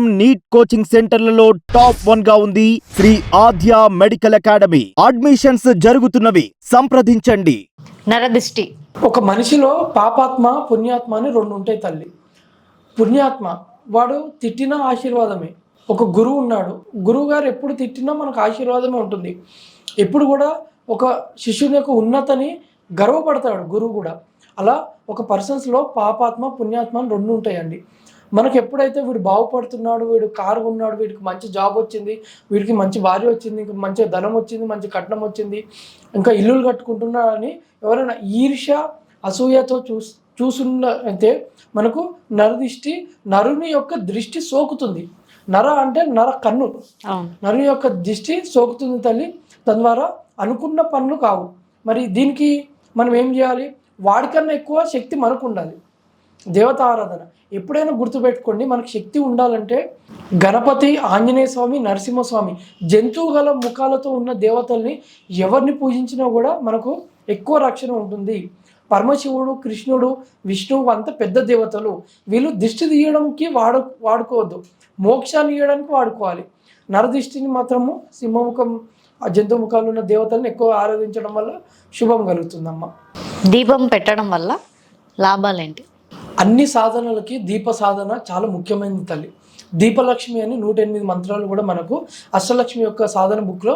Neat coaching సెంటర్లలో top వన్గా ఉంది Shri Aadya medical academy. Admissions జరుగుతున్నవి. సంప్రదించండి. నరదిష్టి. ఒక మనిషిలో పాపాత్మ పుణ్యాత్మ అని రెండు ఉంటాయి తల్లి. పుణ్యాత్మ వాడు తిట్టిన ఆశీర్వాదమే. ఒక గురువు ఉన్నాడు. గురువు గారు ఎప్పుడు తిట్టినా మనకు ఆశీర్వాదమే ఉంటుంది. ఎప్పుడు కూడా ఒక శిష్యుని యొక్క ఉన్నతని గర్వపడతాడు గురువు కూడా. అలా ఒక పర్సన్స్లో పాపాత్మ పుణ్యాత్మ అని రెండు ఉంటాయండి. మనకు ఎప్పుడైతే వీడు బాగుపడుతున్నాడు వీడు కారు ఉన్నాడు వీడికి మంచి జాబ్ వచ్చింది వీడికి మంచి భార్య వచ్చింది ఇంకా మంచి ధనం వచ్చింది మంచి కట్నం వచ్చింది ఇంకా ఇల్లులు కట్టుకుంటున్నాడని ఎవరైనా ఈర్ష్య అసూయతో చూస్ చూసున్న అయితే మనకు నరదిష్టి నరుని యొక్క దృష్టి సోకుతుంది. నర అంటే నర కన్ను. నరుని యొక్క దృష్టి సోకుతుంది తల్లి. తద్వారా అనుకున్న పనులు కావు. మరి దీనికి మనం ఏం చేయాలి? వాడికన్నా ఎక్కువ శక్తి మనకు ఉండాలి. దేవత ఆరాధన ఎప్పుడైనా గుర్తుపెట్టుకోండి మనకు శక్తి ఉండాలంటే గణపతి ఆంజనేయ స్వామి నరసింహస్వామి జంతువు గల ముఖాలతో ఉన్న దేవతల్ని ఎవరిని పూజించినా కూడా మనకు ఎక్కువ రక్షణ ఉంటుంది. పరమశివుడు కృష్ణుడు విష్ణువు అంత పెద్ద దేవతలు. వీళ్ళు దిష్టి తీయడానికి వాడు వాడుకోవద్దు. మోక్షాన్ని ఇవ్వడానికి వాడుకోవాలి. నరదిష్టిని మాత్రము సింహముఖం ఆ జంతు ముఖాలు ఉన్న దేవతల్ని ఎక్కువ ఆరాధించడం వల్ల శుభం కలుగుతుందమ్మా. దీపం పెట్టడం వల్ల లాభాలేంటి? అన్ని సాధనలకి దీప సాధన చాలా ముఖ్యమైనది తల్లి. దీపలక్ష్మి అని నూట ఎనిమిది మంత్రాలు కూడా మనకు అష్టలక్ష్మి యొక్క సాధన బుక్లో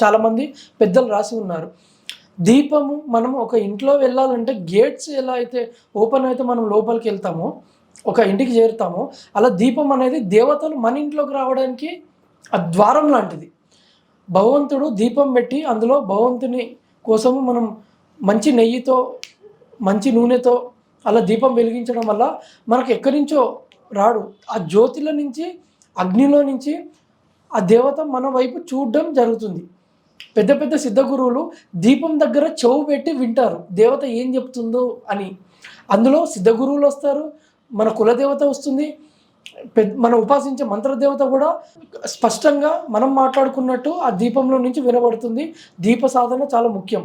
చాలామంది పెద్దలు రాసి ఉన్నారు. దీపము మనం ఒక ఇంట్లో వెళ్ళాలంటే గేట్స్ ఎలా అయితే ఓపెన్ అయితే మనం లోపలికి వెళ్తామో ఒక ఇంటికి చేరుతామో అలా దీపం అనేది దేవతలు మన ఇంట్లోకి రావడానికి ఆ ద్వారం లాంటిది. భగవంతుడు దీపం పెట్టి అందులో భగవంతుని కోసము మనం మంచి నెయ్యితో మంచి నూనెతో అలా దీపం వెలిగించడం వల్ల మనకు ఎక్కడి నుంచో రాడు. ఆ జ్యోతిల నుంచి అగ్నిలో నుంచి ఆ దేవత మన వైపు చూడడం జరుగుతుంది. పెద్ద పెద్ద సిద్ధ గురువులు దీపం దగ్గర చెవు పెట్టి వింటారు. దేవత ఏం చెప్తుందో అని. అందులో సిద్ధ గురువులు వస్తారు మన కులదేవత వస్తుంది పెద్ద మనం ఉపాసించే మంత్రదేవత కూడా స్పష్టంగా మనం మాట్లాడుకున్నట్టు ఆ దీపంలో నుంచి వినబడుతుంది. దీప సాధన చాలా ముఖ్యం.